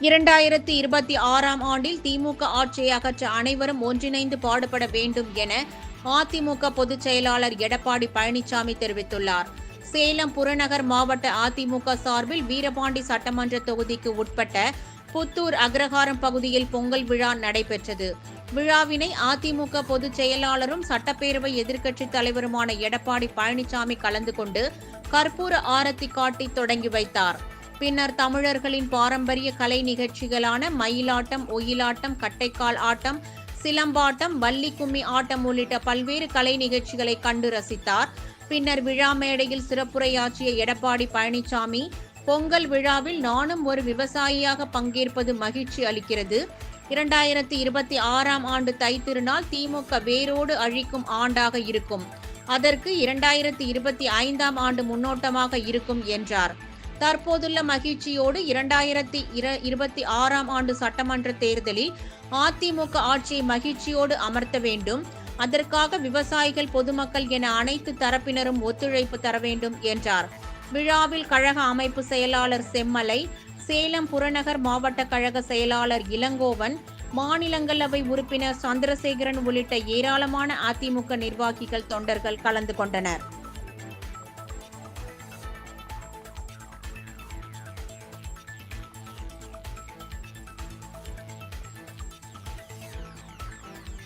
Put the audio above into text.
இரண்டாயிரத்தி இருபத்தி ஆறாம் ஆண்டில் திமுக ஆட்சியை அகற்ற அனைவரும் ஒன்றிணைந்து பாடுபட வேண்டும் என அதிமுக பொதுச் செயலாளர் எடப்பாடி பழனிசாமி தெரிவித்துள்ளார். சேலம் புறநகர் மாவட்ட அதிமுக சார்பில் வீரபாண்டி சட்டமன்ற தொகுதிக்கு உட்பட்ட புத்தூர் அக்ரஹாரம் பகுதியில் பொங்கல் விழா நடைபெற்றது. விழாவினை அதிமுக பொதுச் செயலாளரும் சட்டப்பேரவை எதிர்க்கட்சித் தலைவருமான எடப்பாடி பழனிசாமி கலந்து கொண்டு கற்பூர ஆரத்தி காட்டி தொடங்கி வைத்தார். பின்னர் தமிழர்களின் பாரம்பரிய கலை நிகழ்ச்சிகளான மயிலாட்டம் ஒயிலாட்டம் கட்டைக்கால் ஆட்டம் சிலம்பாட்டம் வள்ளி கும்மி ஆட்டம் உள்ளிட்ட பல்வேறு கலை நிகழ்ச்சிகளை கண்டு ரசித்தார். பின்னர் விழா மேடையில் சிறப்புரையாற்றிய எடப்பாடி பழனிசாமி பொங்கல் விழாவில் நானும் ஒரு விவசாயியாக பங்கேற்பது மகிழ்ச்சி அளிக்கிறது. இரண்டாயிரத்தி இருபத்தி ஆறாம் ஆண்டு தைத்திருநாள் திமுக வேரோடு அழிக்கும் ஆண்டாக இருக்கும். அதற்கு இரண்டாயிரத்தி இருபத்தி ஐந்தாம் ஆண்டு முன்னோட்டமாக இருக்கும் என்றார். தற்போதுள்ள மகிழ்ச்சியோடு இரண்டாயிரத்தி இருபத்தி ஆறாம் ஆண்டு சட்டமன்ற தேர்தலில் அதிமுக ஆட்சியை மகிழ்ச்சியோடு அமர்த்த வேண்டும். அதற்காக விவசாயிகள் பொதுமக்கள் என அனைத்து தரப்பினரும் ஒத்துழைப்பு தர வேண்டும் என்றார். விழாவில் கழக அமைப்பு செயலாளர் செம்மலை சேலம் புறநகர் மாவட்ட கழக செயலாளர் இளங்கோவன் மாநிலங்களவை உறுப்பினர் சந்திரசேகரன் உள்ளிட்ட ஏராளமான அதிமுக நிர்வாகிகள் தொண்டர்கள் கலந்து கொண்டனர்.